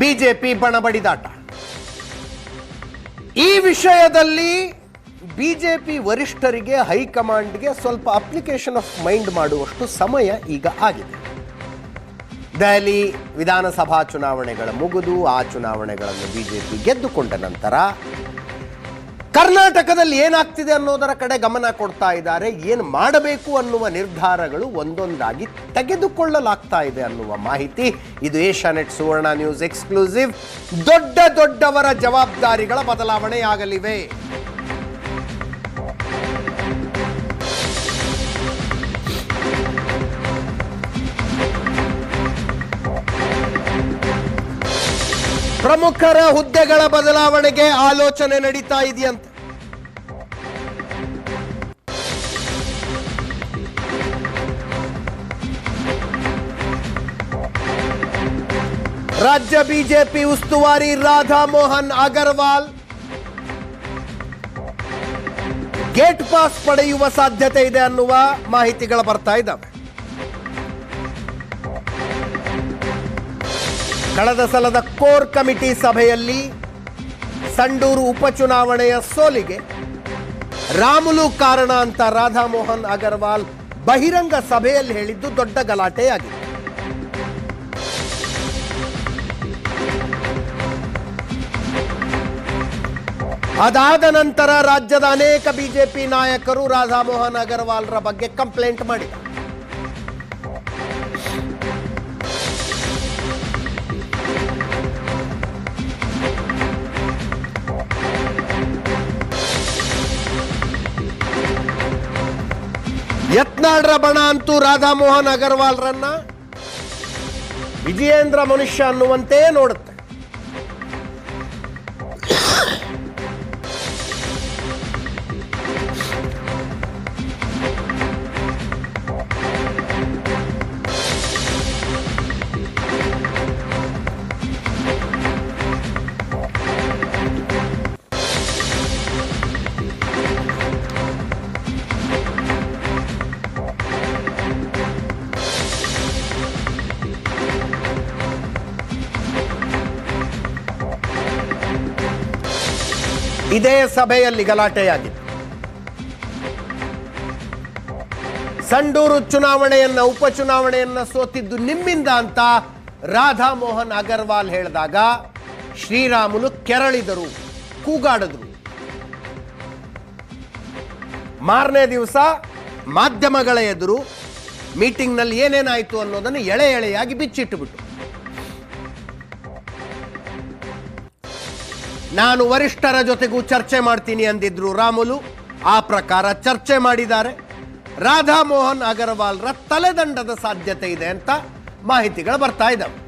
BJP ಬಣಬಡಿದಾಟ ಈ ವಿಷಯದಲ್ಲಿ BJP ವರಿಷ್ಠರಿಗೆ ಹೈಕಮಾಂಡ್ಗೆ ಸ್ವಲ್ಪ ಅಪ್ಲಿಕೇಶನ್ ಆಫ್ ಮೈಂಡ್ ಮಾಡುವಷ್ಟು ಸಮಯ ಈಗ ಆಗಿದೆ. ದೆಹಲಿ ವಿಧಾನಸಭಾ ಚುನಾವಣೆಗಳ ಮುಗಿದು, ಆ ಚುನಾವಣೆಗಳನ್ನು ಬಿಜೆಪಿ ಗೆದ್ದುಕೊಂಡ ನಂತರ ಕರ್ನಾಟಕದಲ್ಲಿ ಏನಾಗ್ತಿದೆ ಅನ್ನೋದರ ಕಡೆ ಗಮನ ಕೊಡ್ತಾ ಇದ್ದಾರೆ. ಏನು ಮಾಡಬೇಕು ಅನ್ನುವ ನಿರ್ಧಾರಗಳು ಒಂದೊಂದಾಗಿ ತೆಗೆದುಕೊಳ್ಳಲಾಗ್ತಾ ಇದೆ ಅನ್ನುವ ಮಾಹಿತಿ. ಇದು ಏಷ್ಯಾನೆಟ್ ಸುವರ್ಣ ನ್ಯೂಸ್ ಎಕ್ಸ್ಕ್ಲೂಸಿವ್. ದೊಡ್ಡ ದೊಡ್ಡವರ ಜವಾಬ್ದಾರಿಗಳ ಬದಲಾವಣೆಯಾಗಲಿವೆ. ಪ್ರಮುಖರ ಹುದ್ದೆಗಳ ಬದಲಾವಣೆಗೆ ಆಲೋಚನೆ ನಡೀತಾ ಇದೆಯಂತೆ. ರಾಜ್ಯ ಬಿಜೆಪಿ ಉಸ್ತುವಾರಿ ರಾಧಾ ಮೋಹನ್ ಅಗರ್ವಾಲ್. ಗೇಟ್ ಪಾಸ್ ಪಡೆಯುವ ಸಾಧ್ಯತೆ ಇದೆ ಅನ್ನುವ ಮಾಹಿತಿಗಳು ಬರ್ತಾ ಇದ್ದಾವೆ. ಕಳೆದ ಸಲದ ಕೋರ್ ಕಮಿಟಿ ಸಭೆಯಲ್ಲಿ ಸಂಡೂರು ಉಪಚುನಾವಣೆಯ ಸೋಲಿಗೆ ರಾಮುಲು ಕಾರಣ ಅಂತ ರಾಧಾಮೋಹನ್ ಅಗರ್ವಾಲ್ ಬಹಿರಂಗ ಸಭೆಯಲ್ಲಿ ಹೇಳಿದ್ದು ದೊಡ್ಡ ಗಲಾಟೆಯಾಗಿದೆ. ಅದಾದ ನಂತರ ರಾಜ್ಯದ ಅನೇಕ ಬಿಜೆಪಿ ನಾಯಕರು ರಾಧಾಮೋಹನ್ ಅಗರ್ವಾಲ್ರ ಬಗ್ಗೆ ಕಂಪ್ಲೇಂಟ್ ಮಾಡಿ ಯತ್ನಾಳ್ರ ಬಣ ಅಂತೂ ರಾಧಾಮೋಹನ್ ಅಗರ್ವಾಲ್ರನ್ನ ವಿಜಯೇಂದ್ರ ಮನುಷ್ಯ ಅನ್ನುವಂತೆ ನೋಡುತ್ತೆ. ಇದೇ ಸಭೆಯಲ್ಲಿ ಗಲಾಟೆಯಾಗಿದೆ. ಸಂಡೂರು ಚುನಾವಣೆಯನ್ನ, ಉಪಚುನಾವಣೆಯನ್ನ ಸೋತಿದ್ದು ನಿಮ್ಮಿಂದ ಅಂತ ರಾಧಾ ಮೋಹನ್ ಅಗರ್ವಾಲ್ ಹೇಳಿದಾಗ ಶ್ರೀರಾಮುಲು ಕೆರಳಿದರು, ಕೂಗಾಡಿದ್ರು. ಮಾರನೇ ದಿವಸ ಮಾಧ್ಯಮಗಳ ಎದುರು ಮೀಟಿಂಗ್ನಲ್ಲಿ ಏನೇನಾಯಿತು ಅನ್ನೋದನ್ನು ಎಳೆ ಎಳೆಯಾಗಿ ಬಿಚ್ಚಿಟ್ಟುಬಿಟ್ಟು ನಾನು ವರಿಷ್ಠರ ಜೊತೆಗೂ ಚರ್ಚೆ ಮಾಡ್ತೀನಿ ಅಂದಿದ್ರು ರಾಮುಲು. ಆ ಪ್ರಕಾರ ಚರ್ಚೆ ಮಾಡಿದ್ದಾರೆ. ರಾಧಾ ಮೋಹನ್ ಅಗರ್ವಾಲ್ರ ತಲೆದಂಡದ ಸಾಧ್ಯತೆ ಇದೆ ಅಂತ ಮಾಹಿತಿಗಳು ಬರ್ತಾ ಇದ್ದಾವೆ